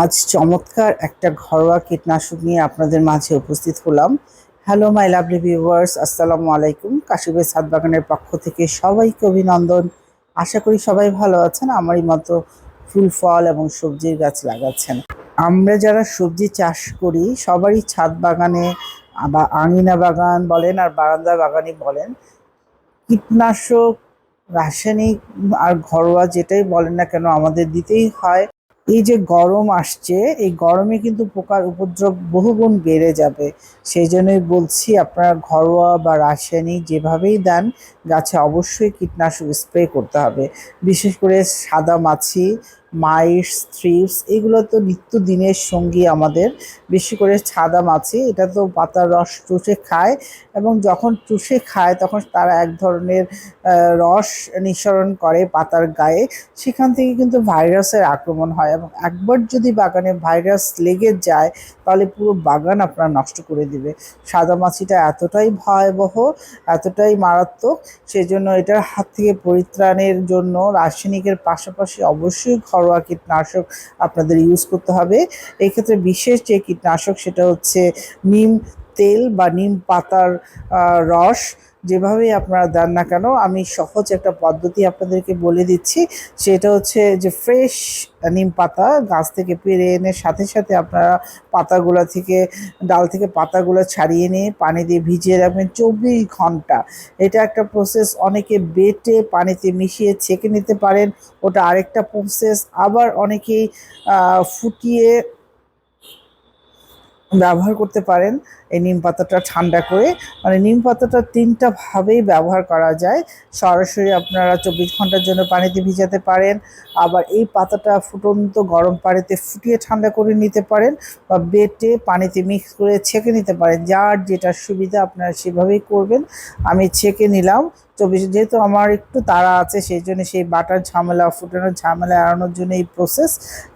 আজ চমৎকার একটা ঘরোয়া কীটনাশক নিয়ে আপনাদের মাঝে উপস্থিত হলাম। হ্যালো মাই লাভলি ভিউয়ার্স আসসালামু আলাইকুম। কাশিবের সাত বাগানের পক্ষ থেকে সবাইকে অভিনন্দন। আশা করি সবাই ভালো আছেন, আমারই মতো ফুল, ফল এবং সবজির গাছ লাগাচ্ছেন। আমরা যারা সবজি চাষ করি, সবারই ছাদ বাগানে বা আঙিনা বাগান বলেন আর বারান্দা বাগানই বলেন, কীটনাশক, রাসায়নিক আর ঘরোয়া যেটাই বলেন না কেন, আমাদের দিতেই হয়। এই যে গরম আসছে, এই গরমে কিন্তু পোকার উপদ্রব বহুগুণ বেড়ে যাবে। সেই জন্যই বলছি, আপনারা ঘরোয়া বা রাসায়নিক যেভাবেই দেন, গাছে অবশ্যই কীটনাশক স্প্রে করতে হবে। বিশেষ করে সাদা মাছি মাইস থ্রিপস, এগুলো তো নিত্যদিনের সঙ্গী আমাদের। বেশি করে ছাদা মাছি, এটা তো পাতার রস চুষে খায় এবং যখন চুষে খায় তখন তারা এক ধরনের রস নিঃসরণ করে পাতার গায়ে। সেখান থেকে কিন্তু ভাইরাসের আক্রমণ হয় এবং একবার যদি বাগানে ভাইরাস লেগে যায় তাহলে পুরো বাগান আপনার নষ্ট করে দিবে। সাদা মাছিটা এতটাই ভয়াবহ, এতটাই মারাত্মক, সেজন্য এটার হাত থেকে পরিত্রাণের জন্য রাসায়নিকের পাশাপাশি অবশ্যই ঘরোয়া কীটনাশক আপনাদের ইউজ করতে হবে। এক্ষেত্রে বিশেষ যে কীটনাশক সেটা হচ্ছে নিম তেল বা নিম পাতার রস যেভাবেই আপনারা দেন না কেন, আমি সহজ একটা পদ্ধতি আপনাদেরকে বলে দিচ্ছি। সেটা হচ্ছে যে ফ্রেশ নিম পাতা গাছ থেকে পেরে এনে সাথে সাথে আপনারা পাতাগুলো থেকে, ডাল থেকে পাতাগুলো ছাড়িয়ে নিয়ে পানি দিয়ে ভিজিয়ে রাখবেন চব্বিশ ঘণ্টা। এটা একটা প্রসেস অনেকে বেটে পানিতে মিশিয়ে ছেঁকে নিতে পারেন। ওটা আরেকটা প্রসেস আবার অনেকেই ফুটিয়ে ব্যবহার করতে পারেন এই নিম পাতাটা ঠান্ডা করে। মানে নিম পাতাটা তিনটা ভাবেই ব্যবহার করা যায়। সরাসরি আপনারা চব্বিশ ঘণ্টার জন্য পানিতে ভিজাতে পারেন। আবার এই পাতাটা ফুটন্ত গরম পানিতে ফুটিয়ে ঠান্ডা করে নিতে পারেন বা বেটে পানিতে মিক্স করে ছেঁকে নিতে পারেন। যার যেটা সুবিধা আপনারা সেভাবেই করবেন। আমি ছেঁকে নিলাম। চব্বিশ যেহেতু আমার একটু তাড়া আছে, সেই জন্য সেই বাটার ঝামেলা, ফুটানোর ঝামেলা এড়ানোর জন্য এই প্রসেস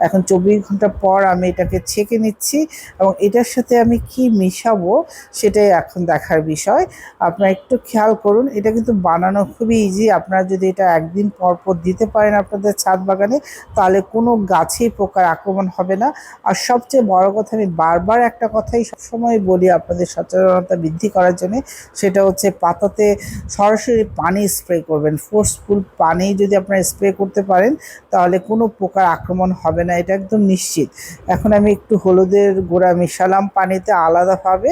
এখন চব্বিশ ঘণ্টা পর আমি এটাকে ছেঁকে নিচ্ছি এবং এটার সাথে আমি কি মিশাবো সেটাই এখন দেখার বিষয়। আপনারা একটু খেয়াল করুন, এটা কিন্তু বানানো খুবই ইজি আপনারা যদি এটা একদিন পর পর দিতে পারেন আপনাদের ছাদ বাগানে, তাহলে কোনো গাছেই পোকার আক্রমণ হবে না। আর সবচেয়ে বড় কথা, আমি বারবার একটা কথাই সবসময় বলি আপনাদের সচেতনতা বৃদ্ধি করার জন্য, সেটা হচ্ছে পাতাতে সরাসরি পানি স্প্রে করবেন। ফোর্সফুল পানি যদি আপনারা স্প্রে করতে পারেন, তাহলে কোনো পোকার আক্রমণ হবে না, এটা একদম নিশ্চিত। এখন আমি একটু হলুদের গুঁড়া মিশালাম পানিতে আলাদাভাবে।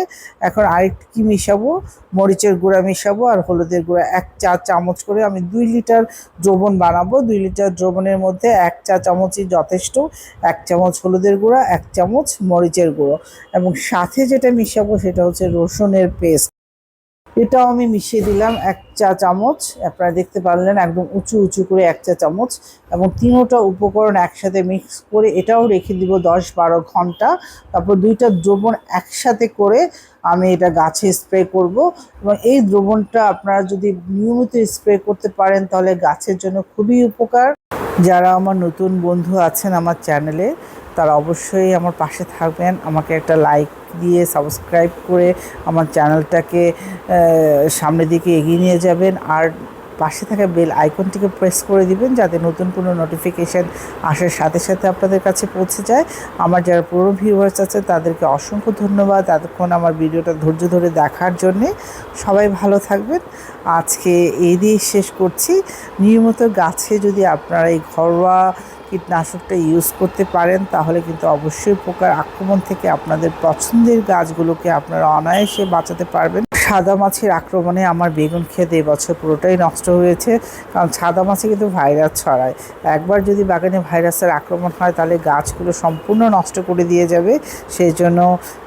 এখন আরেকটু কি মিশাবো? মরিচের গুঁড়া মিশাবো আর হলুদের গুঁড়া এক চা চামচ করে আমি দুই লিটার দ্রবণ বানাবো। দুই লিটার দ্রবণের মধ্যে এক চা চামচই যথেষ্ট। এক চামচ হলুদের গুঁড়া, এক চামচ মরিচের গুঁড়ো। এবং সাথে যেটা মিশাবো সেটা হচ্ছে রসুনের পেস্ট এটাও আমি মিশিয়ে দিলাম এক চা চামচ। আপনারা দেখতে পারলেন একদম উঁচু উঁচু করে এক চা চামচ এবং তিনোটা উপকরণ একসাথে মিক্স করে এটাও রেখে দিব দশ বারো ঘণ্টা। তারপর দুইটা দ্রবণ একসাথে করে আমি এটা গাছে স্প্রে করব এবং এই দ্রবণটা আপনারা যদি নিয়মিত স্প্রে করতে পারেন তাহলে গাছের জন্য খুবই উপকার। যারা আমার নতুন বন্ধু আছেন আমার চ্যানেলে তারা অবশ্যই আমার পাশে থাকবেন। আমাকে একটা লাইক দিয়ে সাবস্ক্রাইব করে আমার চ্যানেলটাকে সামনের দিকে এগিয়ে নিয়ে যাবেন। আর পাশে থাকা বেল আইকনটিকে প্রেস করে দিবেন যাতে নতুন কোনো নোটিফিকেশান আসার সাথে সাথে আপনাদের কাছে পৌঁছে যায়। আমার যারা পুরো ভিউয়ার্স আছে তাদেরকে অসংখ্য ধন্যবাদ এতক্ষণ আমার ভিডিওটা ধৈর্য ধরে দেখার জন্যে। সবাই ভালো থাকবেন। আজকে এই দিয়ে শেষ করছি। নিয়মিত গাছে যদি আপনারা এই ঘরোয়া কীটনাশকটা ইউজ করতে পারেন, তাহলে কিন্তু অবশ্যই পোকার আক্রমণ থেকে আপনাদের পছন্দের গাছগুলোকে আপনারা অনায়াসে বাঁচাতে পারবেন। সাদা মাছের আক্রমণে আমার বেগুন খেতে এবছর পুরোটাই নষ্ট হয়েছে, কারণ সাদা মাছে কিন্তু ভাইরাস ছড়ায়। একবার যদি বাগানে ভাইরাসের আক্রমণ হয়, তাহলে গাছগুলো সম্পূর্ণ নষ্ট করে দিয়ে যাবে। সেই জন্য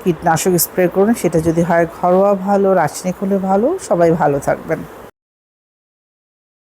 কীটনাশক স্প্রে করুন, সেটা যদি হয় ঘরোয়া ভালো, রাসায়নিক হলে ভালো, সবাই ভালো থাকবেন।